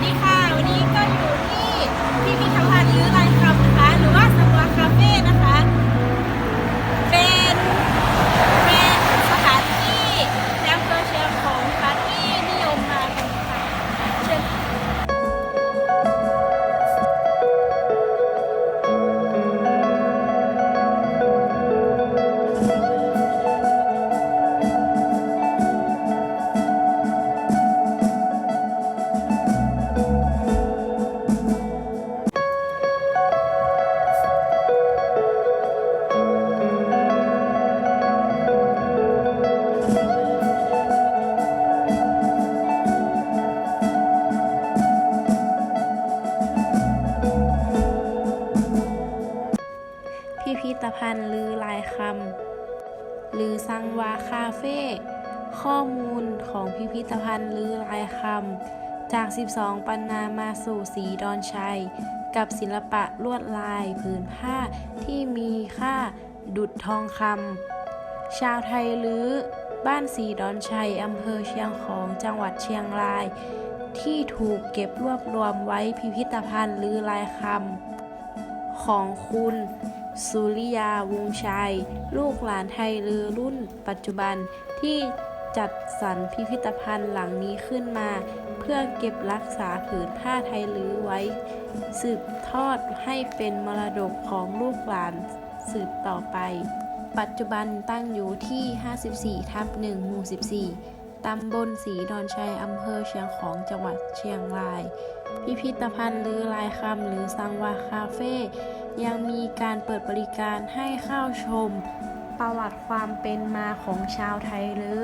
วัสดีค่ะ วันนี้ก็อยู่ที่พิพิธภั พิพิธภัณฑ์ลือลายคำหรือซังวาคาเฟ่ข้อมูลของพิพิธภัณฑ์ลือลายคำจาก 12 ปันนามาสู่สีดอนชัย กับศิลปะลวดลายผืนผ้าที่มีค่าดุดทองคำชาวไทยลือบ้านสีดอนชัย อำเภอเชียงของจังหวัดเชียงราย ที่ถูกเก็บรวบรวมไว้พิพิธภัณฑ์ลือลายคำของคุณ สุริยาวงศ์ชัย ลูกหลานไทยลือรุ่นปัจจุบันที่จัดสรรพิพิธภัณฑ์หลังนี้ขึ้นมา เพื่อเก็บรักษาผืนผ้าไทยลือไว้ สืบทอดให้เป็นมรดกของลูกหลานสืบต่อไป ปัจจุบันตั้งอยู่ที่ 54 ทับ1หมู่ 14 ตำบลสีดอนชัย อำเภอเชียงของจังหวัดเชียงราย พิพิธภัณฑ์ลือลายคำหรือซังวาคาเฟ่ ยังมีการเปิดบริการให้เข้าชม ประวัติความเป็นมาของชาวไทยลือ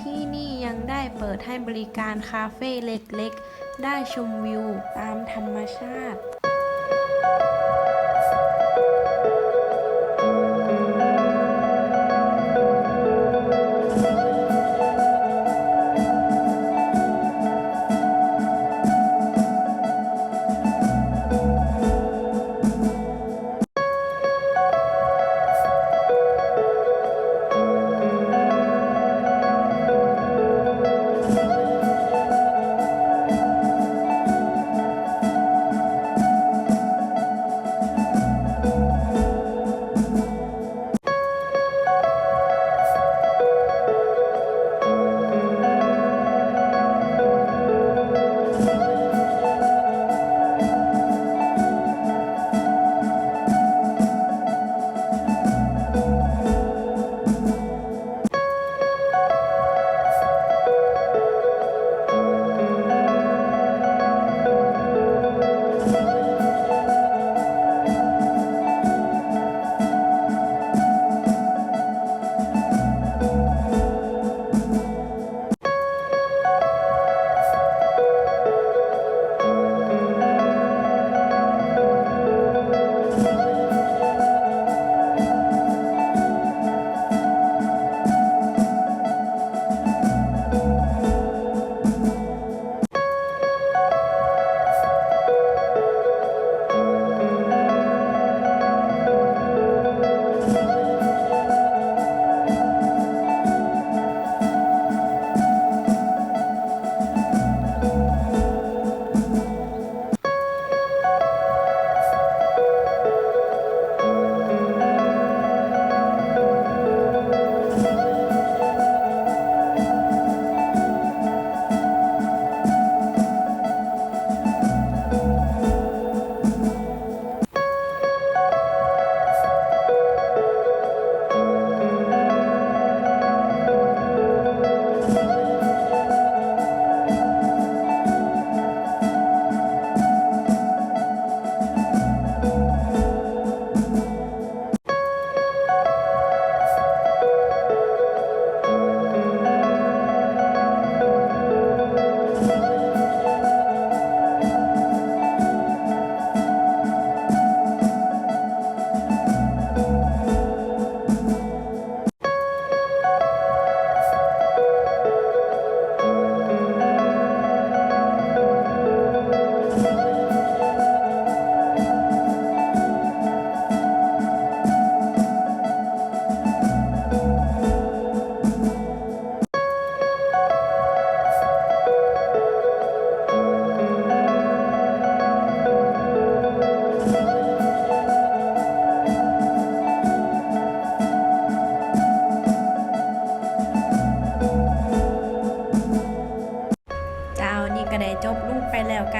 ที่นี่ยังได้เปิดให้บริการคาเฟ่เล็กๆ ได้ชมวิวตามธรรมชาติ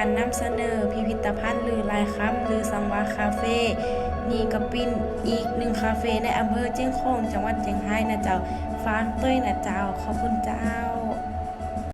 การนำเสนอพิพิธภัณฑ์หรือลายคำหรือสังวาคาเฟ่นี่ก็ปิ้นอีกหนึ่งคาเฟ่ในอำเภอเจียงคงจังหวัดเจียงไฮ้นะเจ้าฟางเต้ยนะเจ้าขอบคุณเจ้า